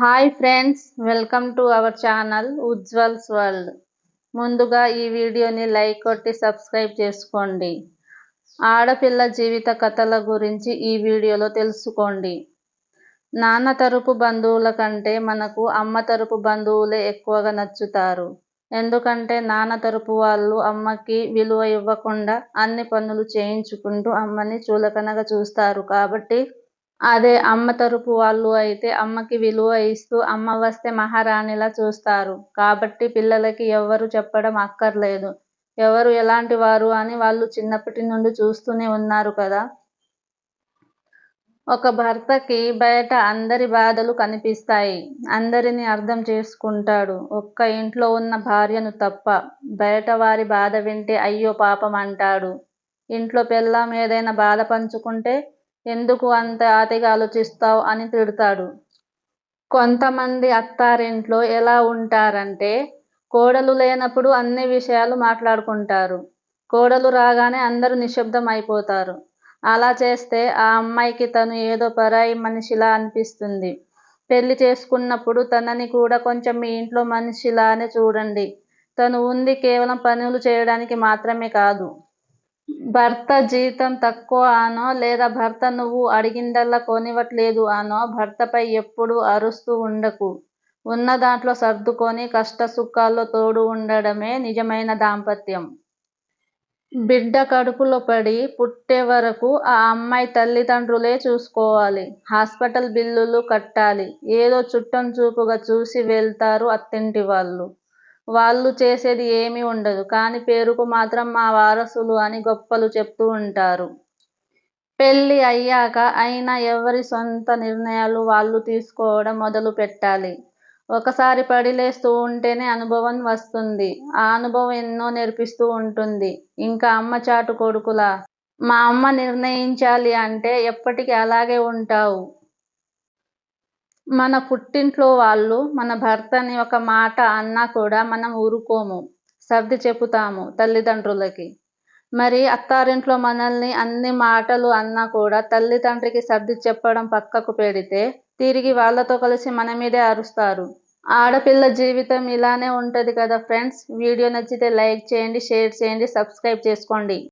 Hi friends welcome to our channel Ujjwal's world ముందుగా ఈ వీడియోని లైక్ కొట్టి సబ్స్క్రైబ్ చేసుకోండి. ఆడపిల్ల జీవిత కథల గురించి ఈ వీడియోలో తెలుసుకోండి. నాన్న తరపు బంధువుల కంటే మనకు అమ్మ తరపు బంధువులే ఎక్కువగా నచ్చుతారు. ఎందుకంటే నాన్న తరపు వాళ్ళు అమ్మకి విలువ ఇవ్వకుండా అన్ని పనులు చేయించుకుంటూ అమ్మని చులకనగా చూస్తారు కాబట్టి అదే అమ్మ తరపు వాళ్ళు అయితే అమ్మకి విలువ ఇస్తూ అమ్మ వస్తే మహారాణిలా చూస్తారు. కాబట్టి పిల్లలకి ఎవరు చెప్పడం అక్కర్లేదు. ఎవరు ఎలాంటి వారు అని వాళ్ళు చిన్నప్పటి నుండి చూస్తూనే ఉన్నారు కదా. ఒక భర్తకి బయట అందరి బాధలు కనిపిస్తాయి. అందరిని అర్థం చేసుకుంటాడు. ఒక్క ఇంట్లో ఉన్న భార్యను తప్ప బయట వారి బాధ వింటే అయ్యో పాపం అంటాడు. ఇంట్లో పెళ్ళాం ఏదైనా బాధ పంచుకుంటే ఎందుకు అంత ఆతిగా ఆలోచిస్తావు అని తిడతాడు. కొంతమంది అత్తారింట్లో ఎలా ఉంటారంటే కోడలు లేనప్పుడు అన్ని విషయాలు మాట్లాడుకుంటారు. కోడలు రాగానే అందరూ నిశ్శబ్దం అయిపోతారు. అలా చేస్తే ఆ అమ్మాయికి తను ఏదో పరాయి మనిషిలా అనిపిస్తుంది. పెళ్ళి చేసుకున్నప్పుడు తనని కూడా కొంచెం మీ ఇంట్లో మనిషిలానే చూడండి. తను ఉంది కేవలం పనులు చేయడానికి మాత్రమే కాదు. భర్త జీతం తక్కువ అనో లేదా భర్త నువ్వు అడిగిందల్లా కొనివ్వట్లేదు అనో భర్తపై ఎప్పుడూ అరుస్తూ ఉండకు. ఉన్న దాంట్లో సర్దుకొని కష్ట సుఖాల్లో తోడు ఉండడమే నిజమైన దాంపత్యం. బిడ్డ కడుపులో పడి పుట్టే వరకు ఆ అమ్మాయి తల్లిదండ్రులే చూసుకోవాలి. హాస్పిటల్ బిల్లులు కట్టాలి. ఏదో చుట్టం చూపుగా చూసి వెళ్తారు అత్తింటి వాళ్ళు. వాళ్ళు చేసేది ఏమీ ఉండదు. కానీ పేరుకు మాత్రం మా వారసులు అని గొప్పలు చెప్తూ ఉంటారు. పెళ్ళి అయ్యాక అయినా ఎవరి సొంత నిర్ణయాలు వాళ్ళు తీసుకోవడం మొదలు పెట్టాలి. ఒకసారి పడిలేస్తూ ఉంటేనే అనుభవం వస్తుంది. ఆ అనుభవం ఎన్నో నేర్పిస్తూ ఉంటుంది. ఇంకా అమ్మ చాటు కొడుకులా? మా అమ్మ నిర్ణయించాలి అంటే ఎప్పటికీ అలాగే ఉంటావు. మన పుట్టింట్లో వాళ్ళు మన భర్తని ఒక మాట అన్నా కూడా మనం ఊరుకోము. సర్ది చెబుతాము తల్లిదండ్రులకి. మరి అత్తారింట్లో మనల్ని అన్ని మాటలు అన్నా కూడా తల్లిదండ్రికి సర్ది చెప్పడం పక్కకు పెడితే తిరిగి వాళ్ళతో కలిసి మన మీదే అరుస్తారు. ఆడపిల్ల జీవితం ఇలానే ఉంటుంది కదా ఫ్రెండ్స్? వీడియో నచ్చితే లైక్ చేయండి షేర్ చేయండి సబ్స్క్రైబ్ చేసుకోండి.